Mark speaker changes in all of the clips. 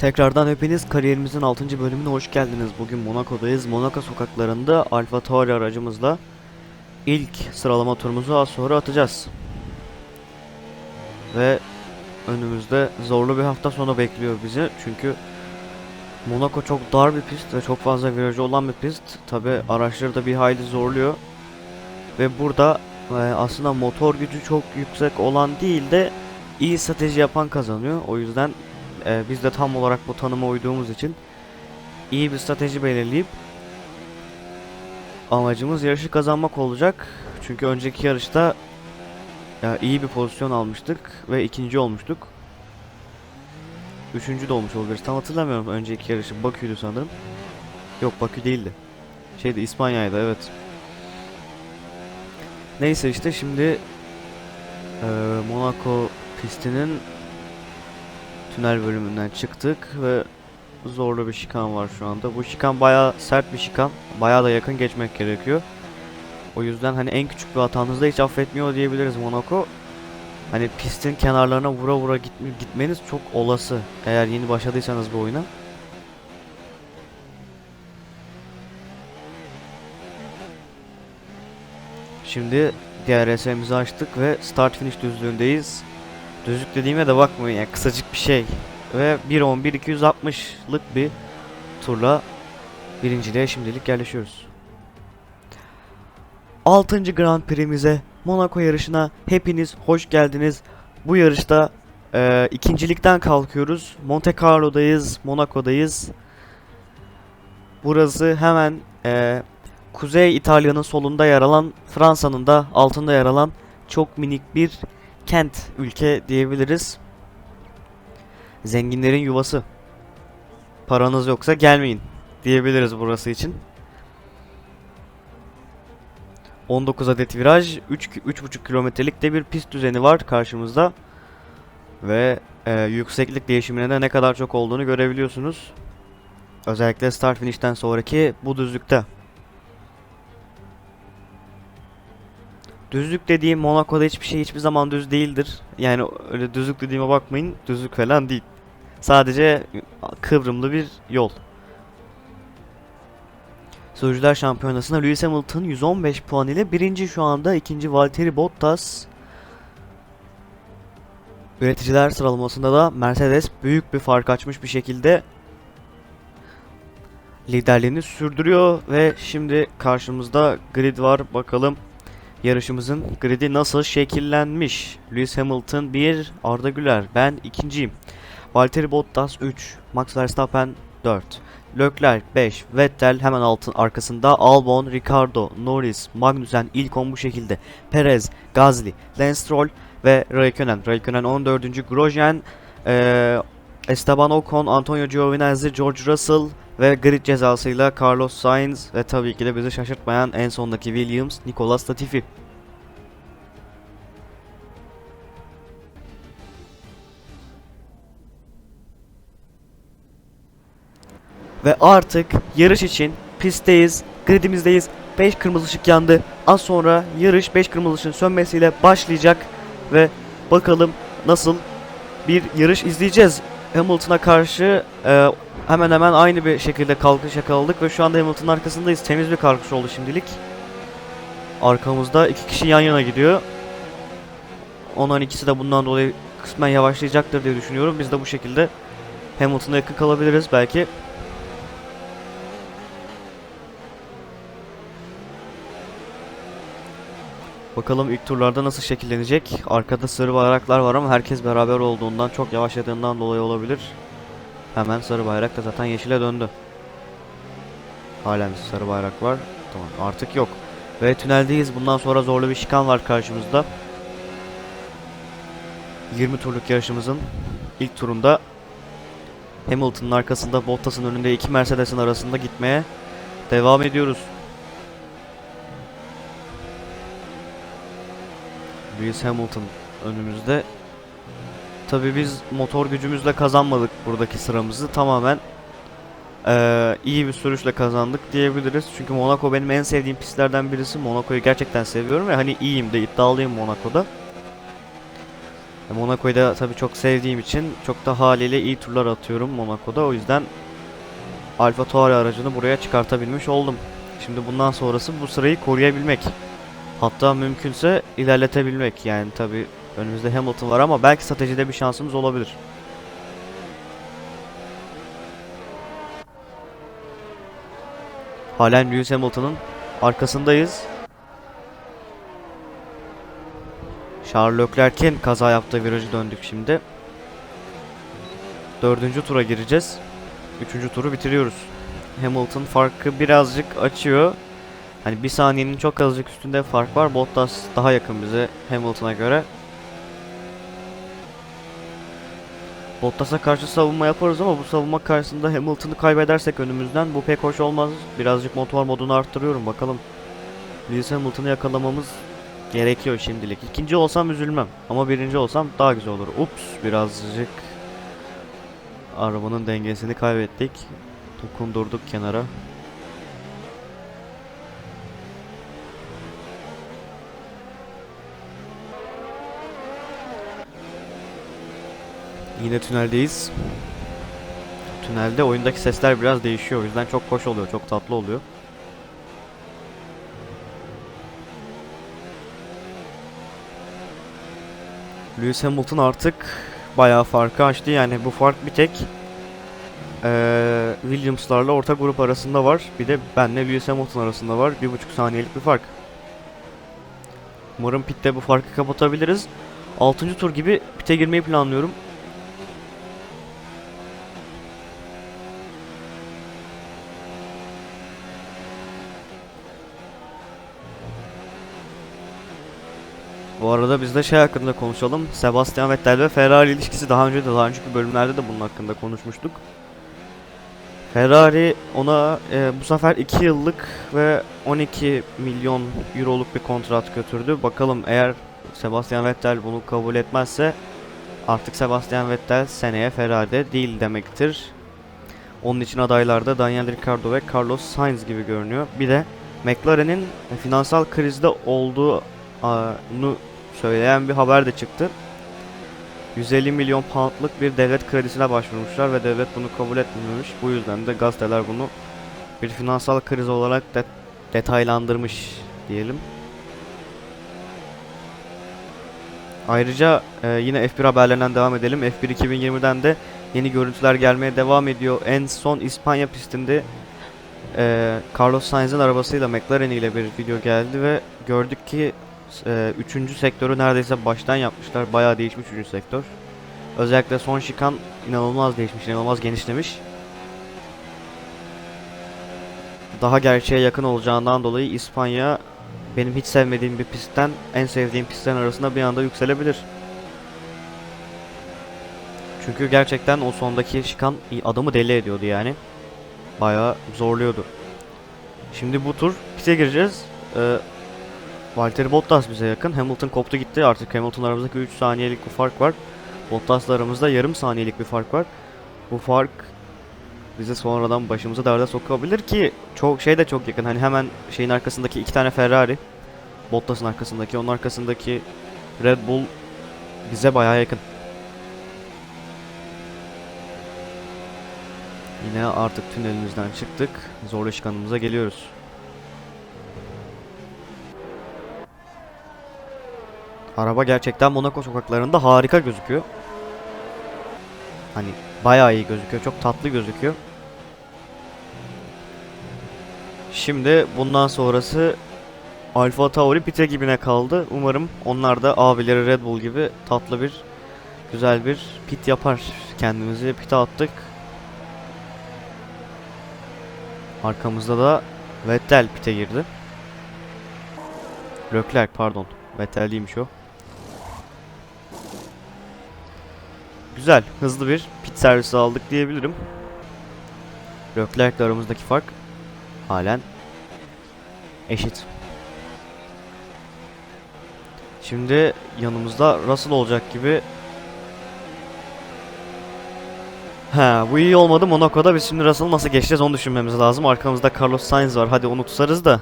Speaker 1: Tekrardan hepiniz kariyerimizin 6. bölümüne hoş geldiniz. Bugün Monaco'dayız. Monaco sokaklarında Alfa Tauri aracımızla ilk sıralama turumuzu az sonra atacağız. Ve önümüzde zorlu bir hafta sonu bekliyor bizi. Çünkü Monaco çok dar bir pist ve çok fazla virajı olan bir pist. Tabi araçları da bir hayli zorluyor. Ve burada e, aslında motor gücü çok yüksek olan değil de iyi strateji yapan kazanıyor. O yüzden ee, biz de tam olarak bu tanıma uyduğumuz için iyi bir strateji belirleyip amacımız yarışı kazanmak olacak. Çünkü önceki yarışta ya iyi bir pozisyon almıştık ve ikinci olmuştuk. Üçüncü de olmuş olabiliriz. Tam hatırlamıyorum önceki yarışı. Bakü'ydü sanırım. Yok Bakü değildi. Şeydi İspanya'ydı evet. Neyse işte şimdi eee, Monaco pistinin tünel bölümünden çıktık ve zorlu bir şikan var şu anda. Bu şikan bayağı sert bir şikan. Bayağı da yakın geçmek gerekiyor. O yüzden hani en küçük bir hatanızda hiç affetmiyor diyebiliriz Monaco. Hani pistin kenarlarına vura vura gitme, gitmeniz çok olası. Eğer yeni başladıysanız bu oyuna. Şimdi DRS'imizi açtık ve start finish düzlüğündeyiz. Düzlük dediğime de bakmayın ya kısacık bir şey. Ve 1.11 260'lık bir turla birinciliğe şimdilik yerleşiyoruz. 6. Grand Prix'mize Monaco yarışına hepiniz hoş geldiniz. Bu yarışta e, ikincilikten kalkıyoruz. Monte Carlo'dayız, Monaco'dayız. Burası hemen e, Kuzey İtalya'nın solunda yer alan, Fransa'nın da altında yer alan çok minik bir kent, ülke diyebiliriz. Zenginlerin yuvası. Paranız yoksa gelmeyin diyebiliriz burası için. 19 adet viraj, 3 3,5 kilometrelik de bir pist düzeni var karşımızda. Ve e, yükseklik değişimine de ne kadar çok olduğunu görebiliyorsunuz. Özellikle start finish'ten sonraki bu düzlükte. Düzlük dediğim Monaco'da hiçbir şey hiçbir zaman düz değildir. Yani öyle düzlük dediğime bakmayın. Düzlük falan değil. Sadece kıvrımlı bir yol. Sürücüler Şampiyonası'nda Lewis Hamilton 115 puan ile birinci şu anda. ikinci Valtteri Bottas. Üreticiler sıralamasında da Mercedes büyük bir fark açmış bir şekilde liderliğini sürdürüyor ve şimdi karşımızda grid var. Bakalım yarışımızın gridi nasıl şekillenmiş? Lewis Hamilton 1, Arda Güler. Ben ikinciyim. Valtteri Bottas 3, Max Verstappen 4. Leclerc 5, Vettel hemen altın arkasında Albon, Ricardo, Norris, Magnussen ilk 10 bu şekilde. Perez, Gasly, Lance Stroll ve Raikkonen. Raikkonen 14. Grosjean, eee, Esteban Ocon, Antonio Giovinazzi, George Russell ve grid cezasıyla Carlos Sainz ve tabii ki de bizi şaşırtmayan en sondaki Williams, Nicolas Latifi. Ve artık yarış için pistteyiz, gridimizdeyiz. 5 kırmızı ışık yandı. Az sonra yarış 5 kırmızı ışığın sönmesiyle başlayacak ve bakalım nasıl bir yarış izleyeceğiz. Hamilton'a karşı e, hemen hemen aynı bir şekilde kalkış yakaladık ve şu anda Hamilton'ın arkasındayız. Temiz bir kalkış oldu şimdilik. Arkamızda iki kişi yan yana gidiyor. Onların ikisi de bundan dolayı kısmen yavaşlayacaktır diye düşünüyorum. Biz de bu şekilde Hamilton'a yakın kalabiliriz belki. Bakalım ilk turlarda nasıl şekillenecek. Arkada sarı bayraklar var ama herkes beraber olduğundan çok yavaşladığından dolayı olabilir. Hemen sarı bayrak da zaten yeşile döndü. Halen sarı bayrak var. Tamam artık yok. Ve tüneldeyiz. Bundan sonra zorlu bir şikan var karşımızda. 20 turluk yarışımızın ilk turunda Hamilton'ın arkasında Bottas'ın önünde iki Mercedes'in arasında gitmeye devam ediyoruz. Lewis Hamilton önümüzde. Tabii biz motor gücümüzle kazanmadık buradaki sıramızı. Tamamen eee, iyi bir sürüşle kazandık diyebiliriz. Çünkü Monaco benim en sevdiğim pistlerden birisi. Monaco'yu gerçekten seviyorum ve hani iyiyim de iddialıyım Monaco'da. E, Monaco'yu da tabii çok sevdiğim için çok da haliyle iyi turlar atıyorum Monaco'da. O yüzden Alfa Tauri aracını buraya çıkartabilmiş oldum. Şimdi bundan sonrası bu sırayı koruyabilmek. Hatta mümkünse ilerletebilmek. Yani tabii önümüzde Hamilton var ama belki stratejide bir şansımız olabilir. Halen Lewis Hamilton'ın arkasındayız. Charles Leclerc'in kaza yaptığı virajı döndük şimdi. Dördüncü tura gireceğiz. Üçüncü turu bitiriyoruz. Hamilton farkı birazcık açıyor. Hani bir saniyenin çok azıcık üstünde fark var. Bottas daha yakın bize Hamilton'a göre. Bottas'a karşı savunma yaparız ama bu savunma karşısında Hamilton'ı kaybedersek önümüzden bu pek hoş olmaz. Birazcık motor modunu arttırıyorum bakalım. Lewis Hamilton'ı yakalamamız gerekiyor şimdilik. İkinci olsam üzülmem ama birinci olsam daha güzel olur. Ups birazcık arabanın dengesini kaybettik. Dokundurduk kenara. Yine tüneldeyiz. Tünelde oyundaki sesler biraz değişiyor. O yüzden çok hoş oluyor, çok tatlı oluyor. Lewis Hamilton artık bayağı farkı açtı. Yani bu fark bir tek eee, Williams'larla orta grup arasında var. Bir de benle Lewis Hamilton arasında var. Bir buçuk saniyelik bir fark. Umarım pitte bu farkı kapatabiliriz. 6. tur gibi pite girmeyi planlıyorum. Bu arada biz de şey hakkında konuşalım. Sebastian Vettel ve Ferrari ilişkisi daha önce de daha önceki bölümlerde de bunun hakkında konuşmuştuk. Ferrari ona e, bu sefer 2 yıllık ve 12 milyon euroluk bir kontrat götürdü. Bakalım eğer Sebastian Vettel bunu kabul etmezse artık Sebastian Vettel seneye Ferrari'de değil demektir. Onun için adaylarda Daniel Ricciardo ve Carlos Sainz gibi görünüyor. Bir de McLaren'in finansal krizde olduğunu söyleyen bir haber de çıktı. 150 milyon poundlık bir devlet kredisine başvurmuşlar ve devlet bunu kabul etmemiş. Bu yüzden de gazeteler bunu bir finansal kriz olarak de detaylandırmış diyelim. Ayrıca e, yine F1 haberlerinden devam edelim. F1 2020'den de yeni görüntüler gelmeye devam ediyor. En son İspanya pistinde e, Carlos Sainz'in arabasıyla McLaren ile bir video geldi ve gördük ki e, üçüncü sektörü neredeyse baştan yapmışlar. Bayağı değişmiş üçüncü sektör. Özellikle son şikan inanılmaz değişmiş, inanılmaz genişlemiş. Daha gerçeğe yakın olacağından dolayı İspanya benim hiç sevmediğim bir pistten en sevdiğim pistlerin arasında bir anda yükselebilir. Çünkü gerçekten o sondaki şikan adamı deli ediyordu yani. Bayağı zorluyordu. Şimdi bu tur piste gireceğiz. Ee, Valtteri Bottas bize yakın. Hamilton koptu gitti. Artık Hamilton aramızdaki 3 saniyelik bir fark var. Bottas'la aramızda yarım saniyelik bir fark var. Bu fark bize sonradan başımıza derde sokabilir ki çok şey de çok yakın. Hani hemen şeyin arkasındaki iki tane Ferrari, Bottas'ın arkasındaki, onun arkasındaki Red Bull bize bayağı yakın. Yine artık tünelimizden çıktık. Zorlu şikanımıza geliyoruz. Araba gerçekten Monaco sokaklarında harika gözüküyor. Hani bayağı iyi gözüküyor. Çok tatlı gözüküyor. Şimdi bundan sonrası Alfa Tauri pite gibine kaldı. Umarım onlar da abileri Red Bull gibi tatlı bir güzel bir pit yapar. Kendimizi pite attık. Arkamızda da Vettel pite girdi. Leclerc pardon. Vettel değilmiş o. Güzel, hızlı bir pit servisi aldık diyebilirim. Leclerc ile aramızdaki fark halen eşit. Şimdi yanımızda Russell olacak gibi. Ha, bu iyi olmadı Monaco'da. Biz şimdi Russell'ı nasıl geçeceğiz onu düşünmemiz lazım. Arkamızda Carlos Sainz var. Hadi onu tutarız da.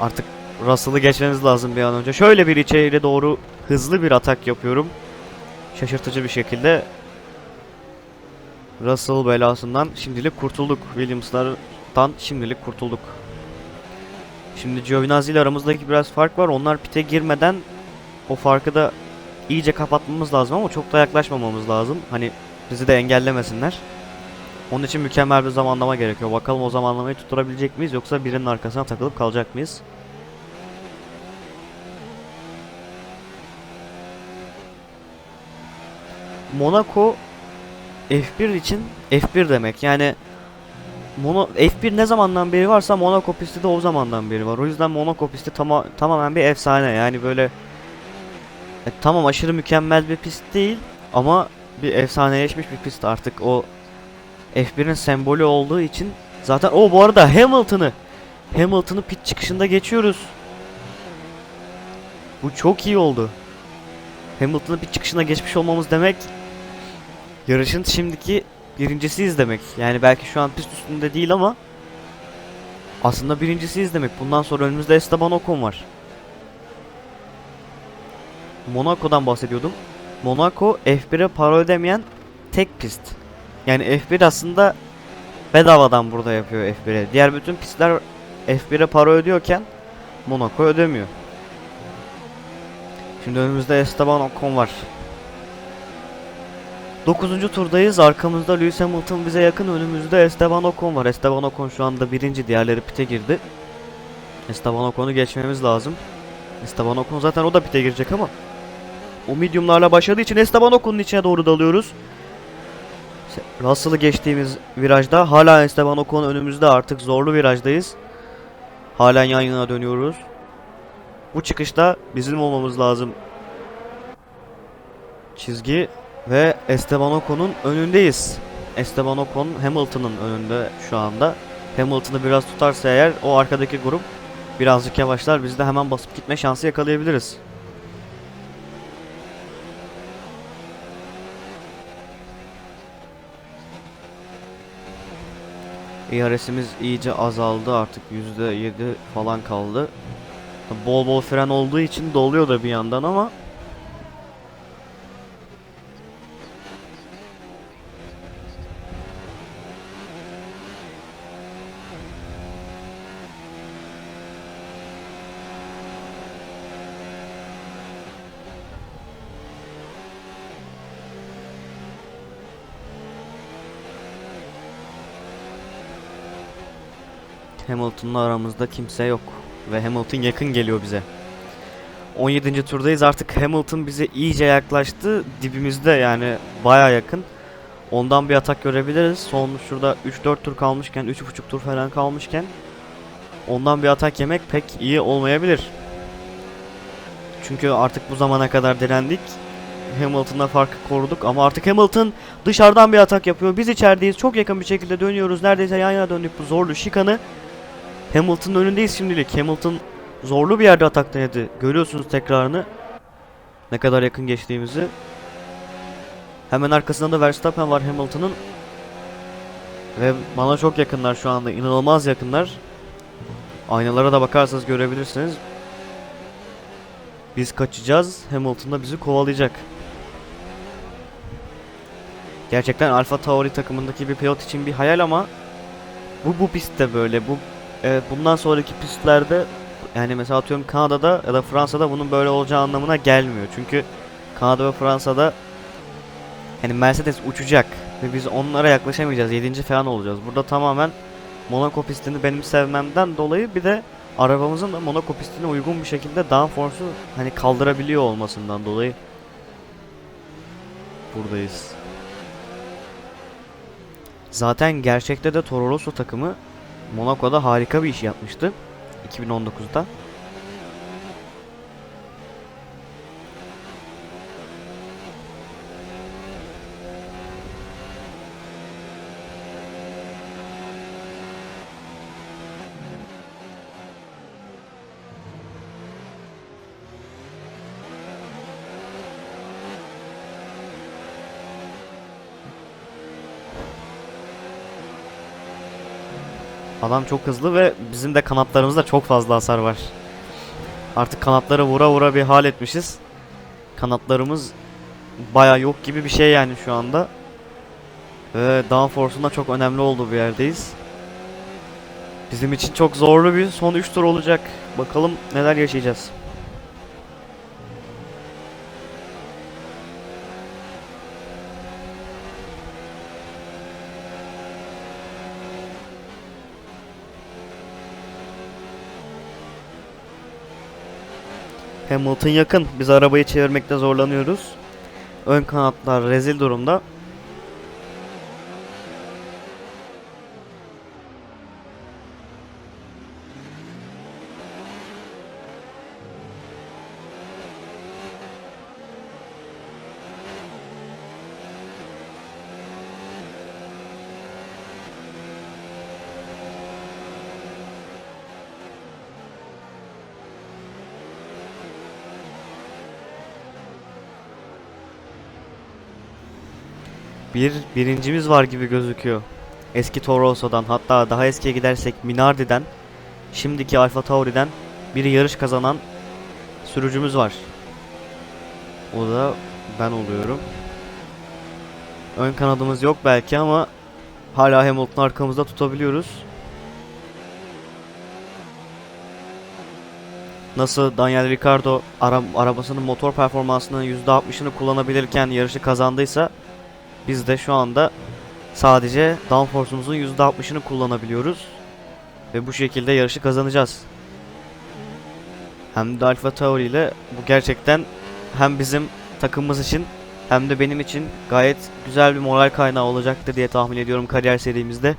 Speaker 1: Artık Russell'ı geçmemiz lazım bir an önce. Şöyle bir içeri doğru hızlı bir atak yapıyorum. Şaşırtıcı bir şekilde. Russell belasından şimdilik kurtulduk. Williams'lardan şimdilik kurtulduk. Şimdi Giovinazzi ile aramızdaki biraz fark var. Onlar pite girmeden o farkı da iyice kapatmamız lazım ama çok da yaklaşmamamız lazım. Hani bizi de engellemesinler. Onun için mükemmel bir zamanlama gerekiyor. Bakalım o zamanlamayı tutturabilecek miyiz yoksa birinin arkasına takılıp kalacak mıyız? Monaco F1 için F1 demek. Yani Mono, F1 ne zamandan beri varsa Monaco pisti de o zamandan beri var. O yüzden Monaco pisti tama tamamen bir efsane. Yani böyle e, tamam aşırı mükemmel bir pist değil ama bir efsaneleşmiş bir pist artık o F1'in sembolü olduğu için zaten o bu arada Hamilton'ı Hamilton'ı pit çıkışında geçiyoruz. Bu çok iyi oldu. Hamilton'ı pit çıkışına geçmiş olmamız demek yarışın şimdiki birincisiyiz demek. Yani belki şu an pist üstünde değil ama aslında birincisiyiz demek. Bundan sonra önümüzde Esteban Ocon var. Monaco'dan bahsediyordum. Monaco F1'e para ödemeyen tek pist. Yani F1 aslında bedavadan burada yapıyor F1'e. Diğer bütün pistler F1'e para ödüyorken Monaco ödemiyor. Şimdi önümüzde Esteban Ocon var. 9. turdayız. Arkamızda Lewis Hamilton bize yakın. Önümüzde Esteban Ocon var. Esteban Ocon şu anda birinci. Diğerleri pite girdi. Esteban Ocon'u geçmemiz lazım. Esteban Ocon zaten o da pite girecek ama o mediumlarla başladığı için Esteban Ocon'un içine doğru dalıyoruz. Russell'ı geçtiğimiz virajda hala Esteban Ocon önümüzde artık zorlu virajdayız. Halen yan yana dönüyoruz. Bu çıkışta bizim olmamız lazım. Çizgi ve Esteban Ocon'un önündeyiz. Esteban Ocon Hamilton'ın önünde şu anda. Hamilton'ı biraz tutarsa eğer o arkadaki grup birazcık yavaşlar. Biz de hemen basıp gitme şansı yakalayabiliriz. IRS'imiz iyice azaldı artık %7 falan kaldı. Bol bol fren olduğu için doluyor da bir yandan ama Hamilton'la aramızda kimse yok. Ve Hamilton yakın geliyor bize. 17. turdayız artık Hamilton bize iyice yaklaştı. Dibimizde yani baya yakın. Ondan bir atak görebiliriz. Son şurada 3-4 tur kalmışken, 3,5 tur falan kalmışken ondan bir atak yemek pek iyi olmayabilir. Çünkü artık bu zamana kadar direndik. Hamilton'la farkı koruduk ama artık Hamilton dışarıdan bir atak yapıyor. Biz içerideyiz. Çok yakın bir şekilde dönüyoruz. Neredeyse yan yana döndük bu zorlu şikanı. Hamilton'ın önündeyiz şimdilik. Hamilton zorlu bir yerde atak denedi. Görüyorsunuz tekrarını. Ne kadar yakın geçtiğimizi. Hemen arkasında da Verstappen var Hamilton'ın. Ve bana çok yakınlar şu anda. İnanılmaz yakınlar. Aynalara da bakarsanız görebilirsiniz. Biz kaçacağız. Hamilton da bizi kovalayacak. Gerçekten Alfa Tauri takımındaki bir pilot için bir hayal ama bu bu pistte böyle. Bu e, bundan sonraki pistlerde yani mesela atıyorum Kanada'da ya da Fransa'da bunun böyle olacağı anlamına gelmiyor. Çünkü Kanada ve Fransa'da yani Mercedes uçacak ve biz onlara yaklaşamayacağız. 7. falan olacağız. Burada tamamen Monaco pistini benim sevmemden dolayı bir de arabamızın da Monaco pistine uygun bir şekilde downforce'u hani kaldırabiliyor olmasından dolayı buradayız. Zaten gerçekte de Toro Rosso takımı Monaco'da harika bir iş yapmıştı 2019'da. Adam çok hızlı ve bizim de kanatlarımızda çok fazla hasar var. Artık kanatlara vura vura bir hal etmişiz. Kanatlarımız baya yok gibi bir şey yani şu anda. Ve downforce'un da çok önemli olduğu bir yerdeyiz. Bizim için çok zorlu bir son 3 tur olacak. Bakalım neler yaşayacağız. Hamilton yakın. Biz arabayı çevirmekte zorlanıyoruz. Ön kanatlar rezil durumda. Bir birincimiz var gibi gözüküyor. Eski Toro Rosso'dan hatta daha eskiye gidersek Minardi'den şimdiki Alfa Tauri'den bir yarış kazanan sürücümüz var. O da ben oluyorum. Ön kanadımız yok belki ama hala Hamilton'u arkamızda tutabiliyoruz. Nasıl Daniel Ricciardo ara- arabasının motor performansının %60'ını kullanabilirken yarışı kazandıysa biz de şu anda sadece downforce'umuzun %60'ını kullanabiliyoruz. Ve bu şekilde yarışı kazanacağız. Hem de Alfa Tauri ile bu gerçekten hem bizim takımımız için hem de benim için gayet güzel bir moral kaynağı olacaktır diye tahmin ediyorum kariyer serimizde.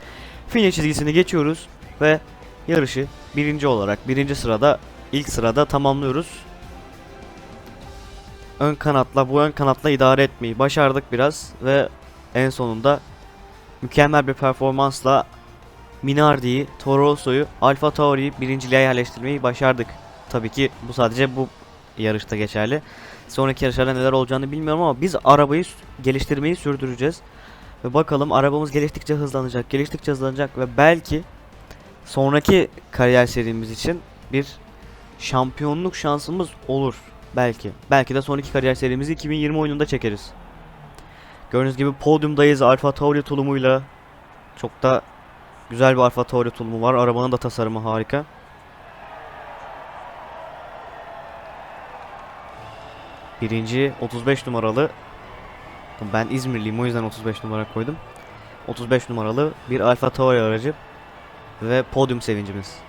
Speaker 1: Finish çizgisini geçiyoruz ve yarışı birinci olarak birinci sırada ilk sırada tamamlıyoruz. Ön kanatla bu ön kanatla idare etmeyi başardık biraz ve en sonunda mükemmel bir performansla Minardi'yi, Toro Rosso'yu, Alfa Tauri'yi birinciliğe yerleştirmeyi başardık. Tabii ki bu sadece bu yarışta geçerli. Sonraki yarışlarda neler olacağını bilmiyorum ama biz arabayı geliştirmeyi sürdüreceğiz. Ve bakalım arabamız geliştikçe hızlanacak, geliştikçe hızlanacak ve belki sonraki kariyer serimiz için bir şampiyonluk şansımız olur. Belki. Belki de sonraki kariyer serimizi 2020 oyununda çekeriz. Gördüğünüz gibi podyumdayız Alfa Tauri tulumuyla. Çok da güzel bir Alfa Tauri tulumu var. Arabanın da tasarımı harika. Birinci 35 numaralı. Ben İzmirliyim o yüzden 35 numara koydum. 35 numaralı bir Alfa Tauri aracı ve podyum sevincimiz.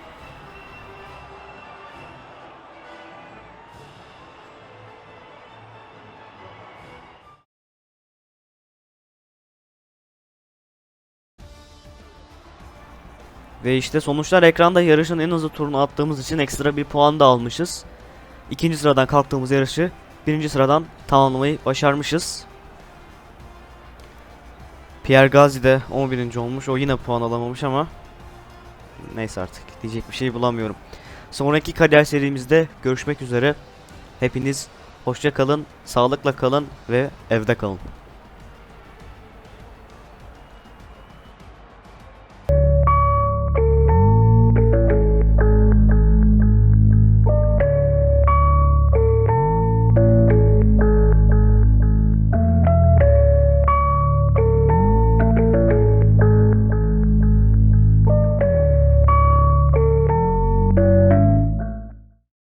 Speaker 1: Ve işte sonuçlar ekranda yarışın en hızlı turunu attığımız için ekstra bir puan da almışız. İkinci sıradan kalktığımız yarışı birinci sıradan tamamlamayı başarmışız. Pierre Gasly de 11. olmuş. O yine puan alamamış ama neyse artık diyecek bir şey bulamıyorum. Sonraki kariyer serimizde görüşmek üzere. Hepiniz hoşça kalın, sağlıkla kalın ve evde kalın.